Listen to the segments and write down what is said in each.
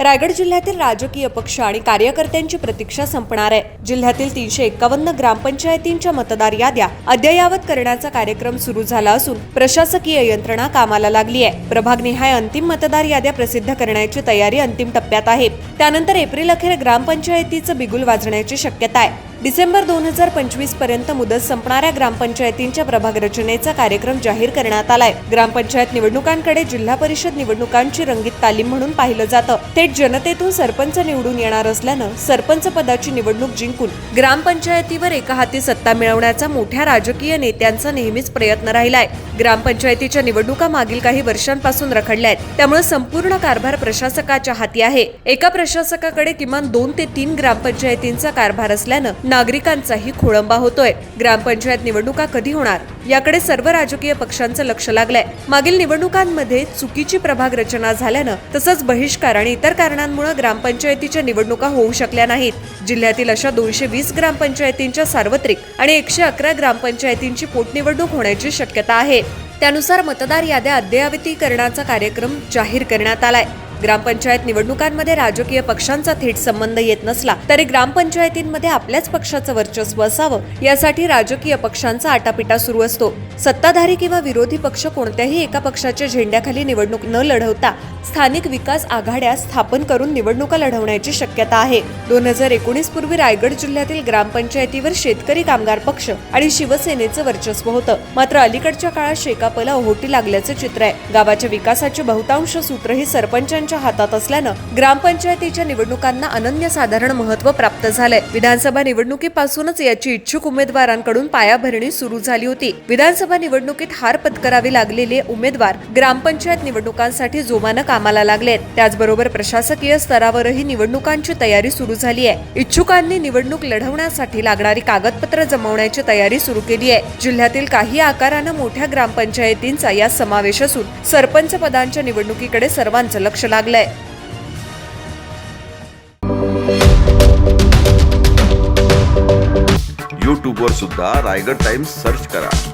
रायगड जिल्ह्यातील राजकीय पक्ष आणि कार्यकर्त्यांची प्रतीक्षा संपणार आहे. जिल्ह्यातील तीनशे एकावन्न ग्रामपंचायतींच्या मतदार याद्या अद्ययावत करण्याचा कार्यक्रम सुरू झाला असून प्रशासकीय यंत्रणा कामाला लागली आहे. प्रभागनिहाय अंतिम मतदार याद्या प्रसिद्ध करण्याची तयारी अंतिम टप्प्यात आहे. त्यानंतर एप्रिल अखेर ग्रामपंचायतीचं बिगुल वाजण्याची शक्यता आहे. डिसेंबर दोन हजार पंचवीसपर्यंत मुदत संपणाऱ्या ग्रामपंचायतींच्या प्रभाग रचनेचा कार्यक्रम जाहीर करण्यात आलाय. ग्रामपंचायत निवडणुकांकडे जिल्हा परिषद निवडणुकांची रंगीत तालीम म्हणून पाहिलं जातं. थेट जनतेतून सरपंच निवडून येणार असल्यानं सरपंच पदाची निवडणूक जिंकून ग्रामपंचायतीवर एका हाती सत्ता मिळवण्याचा मोठ्या राजकीय नेत्यांचा नेहमीच प्रयत्न राहिलाय. ग्रामपंचायतीच्या निवडणुका मागील काही वर्षांपासून रखडल्या आहेत. त्यामुळे संपूर्ण कारभार प्रशासकाच्या हाती आहे. एका प्रशासकाकडे किमान दोन ते तीन ग्रामपंचायतींचा कारभार असल्यानं नागरिकांचाही खोळंबा होतोय. ग्रामपंचायत निवडणुका कधी होणार? याकडे सर्व राजकीय पक्षांचं लक्ष लागलंय. मागील निवडणुकांमध्ये चुकीची प्रभाग रचना झाल्यानं तसंच बहिष्कार आणि इतर कारणांमुळे ग्रामपंचायतीच्या निवडणुका होऊ शकल्या नाहीत. जिल्ह्यातील अशा दोनशे वीस ग्रामपंचायतींच्या सार्वत्रिक आणि एकशे अकरा ग्रामपंचायतींची पोटनिवडणूक होण्याची शक्यता आहे. त्यानुसार मतदार याद्या अद्ययावतीकरणाचा कार्यक्रम जाहीर करण्यात आलाय. ग्रामपंचायत निवडणुकांमध्ये राजकीय पक्षांचा थेट संबंध येत नसला तरी ग्रामपंचायतींमध्ये आपल्याच पक्षाचं वर्चस्व असावं यासाठी राजकीय पक्षांचा आटापिटा सुरू असतो. सत्ताधारी किंवा विरोधी पक्ष कोणत्याही एका पक्षाच्या झेंड्याखाली निवडणूक न लढवता स्थानिक विकास आघाड्या स्थापन करून निवडणुका लढवण्याची शक्यता आहे. दोन हजार एकोणीस पूर्वी रायगड जिल्ह्यातील ग्रामपंचायतीवर शेतकरी कामगार पक्ष आणि शिवसेनेचं वर्चस्व होतं. मात्र अलीकडच्या काळात शेकापला ओहोटी लागल्याचं चित्र आहे. गावाच्या विकासाचे बहुतांश सूत्र ही सरपंचांच्या हातात असल्यानं ग्रामपंचायतीच्या निवडणुकांना अनन्यसाधारण महत्त्व प्राप्त झालंय. विधानसभा निवडणुकीपासूनच याची इच्छुक उमेदवारांकडून पायाभरणी सुरू झाली होती. विधानसभा निवडणुकीत हार पत्करावी लागलेले उमेदवार ग्रामपंचायत निवडणुकांसाठी जोमानं कामाला लागलेत. त्याचबरोबर प्रशासकीय स्तरावरही निवडणुकांची तयारी सुरू झाली आहे. इच्छुकांनी निवडणूक लढवण्यासाठी लागणारी कागदपत्र जमवण्याची तयारी सुरू केली आहे. जिल्ह्यातील काही आकारानं मोठ्या ग्रामपंचायतींचा यात समावेश असून सरपंच पदांच्या निवडणुकीकडे सर्वांचं लक्ष लागलंय. यूट्यूबवर सुद्धा रायगड टाइम्स सर्च करा.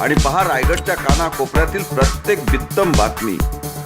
आणि पहा रायगडच्या कानाकोपऱ्यातील प्रत्येक बित्तम बातमी.